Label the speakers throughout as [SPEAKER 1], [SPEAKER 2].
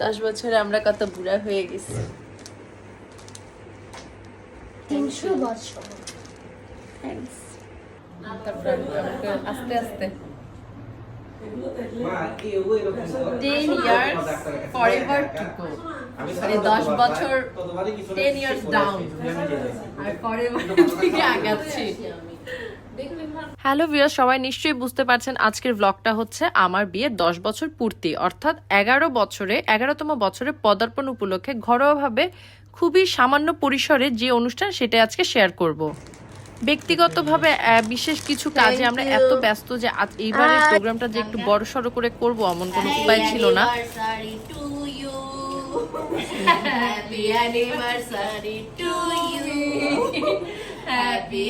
[SPEAKER 1] দশ বছরে আমরা কত বুড়া হয়ে গেছি।
[SPEAKER 2] তিনশো বছর।
[SPEAKER 1] আস্তে আস্তে। Ten years forever to go মানে দশ বছর টেন ইয়ার্স ডাউন আর ফরএভার থেকে আগাচ্ছি। হ্যালো ভিউয়ার সবাই নিশ্চয়ই বুঝতে পারছেন আজকের ব্লগটা হচ্ছে আমার বিয়ের দশ বছর পূর্তি অর্থাৎ এগারো বছরে এগারোতম বছরে পদার্পণ উপলক্ষে ঘরোয়াভাবে খুবই সামান্য পরিসরে যে অনুষ্ঠান সেটা আজকে শেয়ার করব ব্যক্তিগতভাবে বিশেষ কিছু কাজে আমরা এত ব্যস্ত যে আজ এইবারের প্রোগ্রামটা যে একটু বড় সড়ো করে করব এমন কোনো উপায় ছিল না.
[SPEAKER 2] Happy anniversary to you. Happy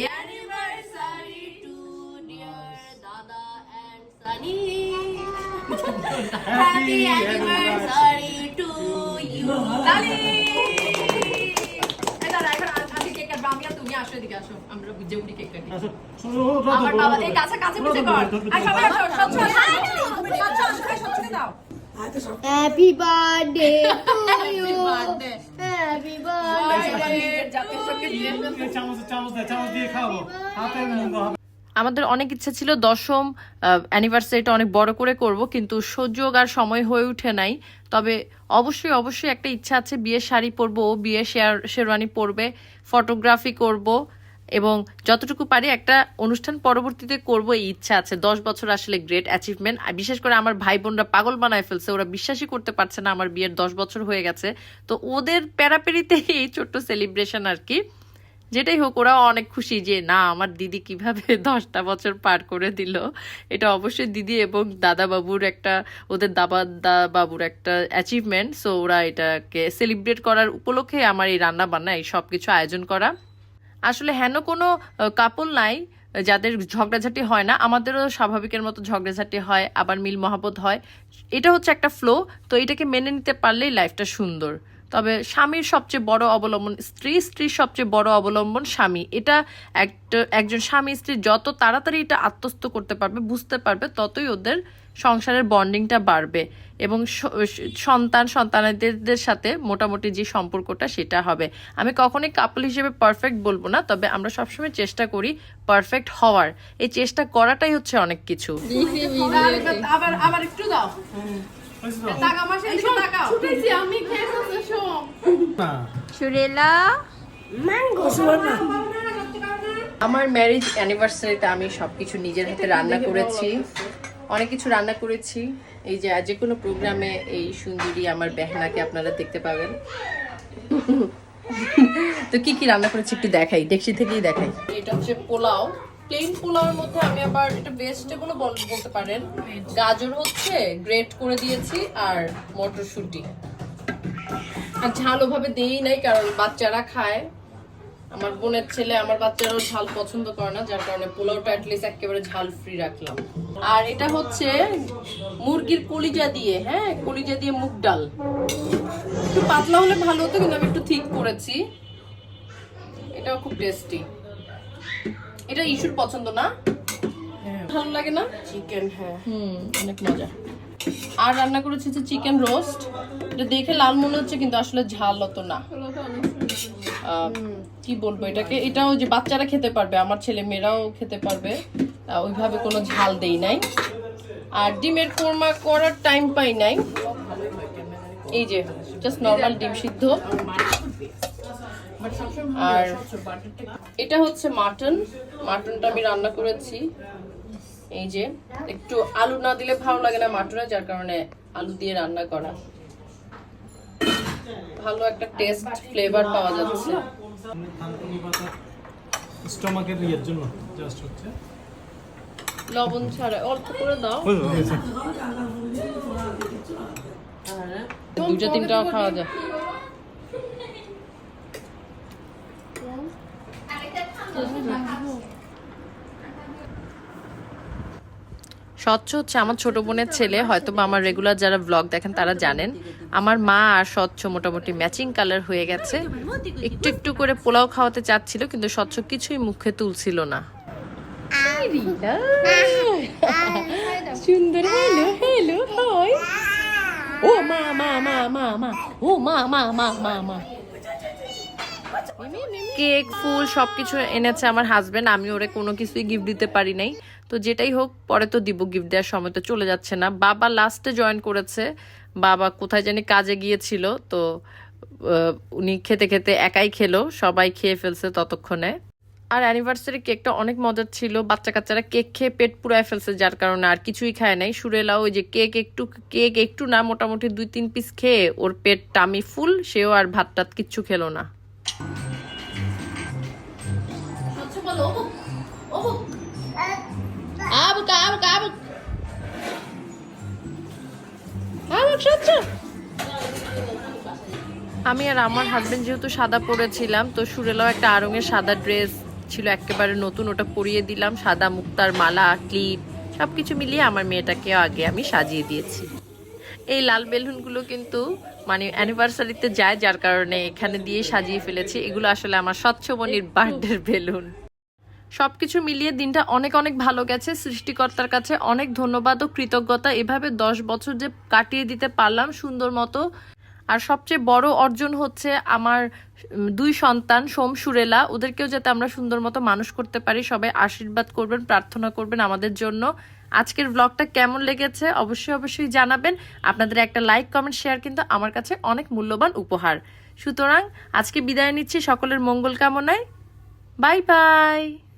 [SPEAKER 1] আর তুমি আসো এদিকে আসো। আমরা বুঝে উঠি কেক কাটি।
[SPEAKER 3] আচ্ছা,
[SPEAKER 1] আমার বাবা, এই কাছে কাছে পিছে কর। আর সবাই আসো, স্বচ্ছ, স্বচ্ছ, দাও।
[SPEAKER 2] Happy birthday to you. Happy birthday.
[SPEAKER 3] চামচ চামচ চামচ দিয়ে খাব হাতের মন্দ হবে
[SPEAKER 1] আমাদের অনেক ইচ্ছা ছিল দশম অ্যানিভার্সারিটা অনেক বড় করে করব, কিন্তু সুযোগ আর সময় হয়ে ওঠে নাই। তবে অবশ্যই অবশ্যই একটা ইচ্ছা আছে বিয়ের শাড়ি পরবো ও বিয়ে শেয়ার, শেরওয়ানি পরবে ফটোগ্রাফি করব, এবং যতটুকু পারি একটা অনুষ্ঠান পরবর্তীতে করব, এই ইচ্ছা আছে। দশ বছর আসলে গ্রেট অ্যাচিভমেন্ট আর বিশেষ করে আমার ভাই বোনরা পাগল বানায় ফেলছে, ওরা বিশ্বাসই করতে পারছে না, আমার বিয়ের দশ বছর হয়ে গেছে। তো ওদের প্যারাপেরিতে এই ছোট্ট সেলিব্রেশন আর কি। যেটাই হোক ওরা অনেক খুশি যে, না, আমার দিদি কীভাবে দশটা বছর পার করে দিল। এটা অবশ্যই দিদি এবং দাদা বাবুর একটা, ওদের দাবা বাবুর একটা অ্যাচিভমেন্ট সো ওরা এটাকে সেলিব্রেট করার উপলক্ষে আমার এই রান্না বান্না এই সব কিছু আয়োজন করা। আসলে হেন কোনো কাপল নাই, যাদের ঝগড়াঝাটি হয় না, আমাদেরও স্বাভাবিকের মতো ঝগড়াঝাটি হয়, আবার মিল মহাবত হয়। এটা হচ্ছে একটা ফ্লো তো এটাকে মেনে নিতে পারলেই লাইফটা সুন্দর। তবে স্বামীর সবচেয়ে বড় অবলম্বন, স্ত্রী, স্ত্রীর সবচেয়ে বড় অবলম্বন স্বামী। এটা একটা, একজন স্বামী, স্ত্রী যত তাড়াতাড়ি এটা আত্মস্থ করতে পারবে, বুঝতে পারবে, ততই ওদের সংসারের বন্ডিংটা বাড়বে এবং সন্তান সন্তানদের সাথে মোটামুটি যে সম্পর্কটা সেটা হবে। আমি কখনোই কাপল হিসেবে পারফেক্ট বলব না, তবে আমরা সবসময় চেষ্টা করি পারফেক্ট হওয়ার। এই চেষ্টা করাটাই হচ্ছে অনেক কিছু। আবার আবার একটু দাও। আমার ম্যারেজ অ্যানিভার্সারিতে আমি সবকিছু নিজের হাতে রান্না করেছি। অনেক কিছু রান্না করেছি। এই যে যে কোনো প্রোগ্রামে এই সুন্দরী আমার বেহনাকে আপনারা দেখতে পাবেন। তো কি কি রান্না করেছি একটু দেখাই দেখছি থেকেই দেখাই। এটা হচ্ছে পোলাও। প্লেন পোলাওর মধ্যে আমি আবার এটা ভেজিটেবলও বলতে পারেন। গাজর হচ্ছে গ্রেট করে দিয়েছি আর মটরশুঁটি। আর ঝাল ওভাবে দিই নাই, কারণ বাচ্চারা খায়। আমার বোনের ছেলে, আমার বাচ্চারাও ঝাল পছন্দ করে না, যার কারণে পোলাওটা অ্যাটলিস্ট একেবারে ঝাল ফ্রি রাখলাম। আর এটা হচ্ছে মুরগির কলিজা দিয়ে হ্যাঁ কলিজা দিয়ে মুগ ডাল। একটু পাতলা হলে ভালো হতো, কিন্তু আমি একটু ঠিক করেছি। এটাও খুব টেস্টি এটা ইস্যুর পছন্দ না? ভালো লাগে না? চিকেন হ্যাঁ। হুম অনেক মজা। আর রান্না করেছি যে চিকেন রোস্ট এটা দেখে লাল মনে হচ্ছে কিন্তু আসলে ঝাল অত না। কি বলব এটাকে? এটাও যে বাচ্চারা খেতে পারবে আমার ছেলে মেয়েরাও খেতে পারবে ওইভাবে কোনো ঝাল দেই নাই। আর ডিমের কোরমা করার টাইম পাই নাই। এই যে জাস্ট নর্মাল ডিম সিদ্ধ। আর এটা হচ্ছে মাটন। মাটনটা আমি রান্না করেছি। এই যে একটু আলু না দিলে ভালো লাগে না মাটনে যার কারণে আলু দিয়ে রান্না করা। ভালো একটা টেস্ট ফ্লেভার পাওয়া যাচ্ছে।
[SPEAKER 3] থানকুনি পাতা স্টমাকের ইয়ের জন্য জাস্ট হচ্ছে।
[SPEAKER 1] লবণ ছাড়া অল্প করে দাও। দুটো তিনটাও খাওয়া যায়। স্বচ্ছ হচ্ছে আমার ছোট বোনের ছেলে হয়তো বা আমার রেগুলার যারা ব্লগ দেখেন তারা জানেন। আমার মা আর স্বচ্ছ মোটামুটি ম্যাচিং কালার হয়ে গেছে। একটু একটু করে পোলাও খাওয়াতে চাচ্ছিল, কিন্তু স্বচ্ছ কিছুই মুখে তুলছিল না। সুন্দর হ্যালো হ্যালো ও মা মা মা মা মা ও মা মা মা মা মা। কেক, ফুল, সবকিছু এনেছে আমার হাজবেন্ড আমি ওরে কোনো কিছুই গিফট দিতে পারি নাই। তো যেটাই হোক, পরে তো দিব গিফট দেওয়ার সময় তো চলে যাচ্ছে না। বাবা লাস্টে জয়েন করেছে। বাবা কোথায় জানি কাজে গিয়েছিল। তো উনি খেতে খেতে একাই খেলো। সবাই খেয়ে ফেলছে ততক্ষণে। আর অ্যানিভার্সারি কেকটা অনেক মজার ছিল। বাচ্চা কাচ্চারা কেক খেয়ে পেট পুরায় ফেলছে যার কারণে আর কিছুই খায় নাই। সুরেলা ওই যে কেক একটু কেক একটু না, মোটামুটি দুই, তিন পিস খেয়ে ওর পেট টামি ফুল সেও আর ভাত টাত কিচ্ছু খেলো না। আবুক আবুক আবুক আবুক সচ্ছ আমি আর আমার হাজবেন্ড যেহেতু সাদা পরেছিলাম তো সুরেলাও একটা আরঙের সাদা ড্রেস ছিল একেবারে নতুন ওটা পরিয়ে দিলাম সাদা মুক্তার মালা ক্লিপ সবকিছু মিলিয়ে আমার মেয়েটাকে আগে আমি সাজিয়ে দিয়েছি। এই লাল বেলুনগুলো কিন্তু মানে অ্যানিভার্সারিতে যায়, যার কারণে এখানে দিয়ে সাজিয়ে ফেলেছি। এগুলো আসলে আমার স্বচ্ছমণির বার্থডের বেলুন। সবকিছু মিলিয়ে দিনটা অনেক অনেক ভালো গেছে। সৃষ্টিকর্তার কাছে অনেক ধন্যবাদ ও কৃতজ্ঞতা। এভাবে দশ বছর যে কাটিয়ে দিতে পারলাম সুন্দর মতো। আর সবচেয়ে বড় অর্জন হচ্ছে আমার দুই সন্তান, সোম সুরেলা। ওদেরকেও যাতে আমরা সুন্দর মতো মানুষ করতে পারি। সবাই আশীর্বাদ করবেন, প্রার্থনা করবেন আমাদের জন্য। আজকের ব্লগটা কেমন লেগেছে অবশ্যই অবশ্যই জানাবেন। আপনাদের একটা লাইক কমেন্ট শেয়ার কিন্তু আমার কাছে অনেক মূল্যবান উপহার। সুতরাং আজকে বিদায় নিচ্ছি সকলের মঙ্গল কামনায়। Bye bye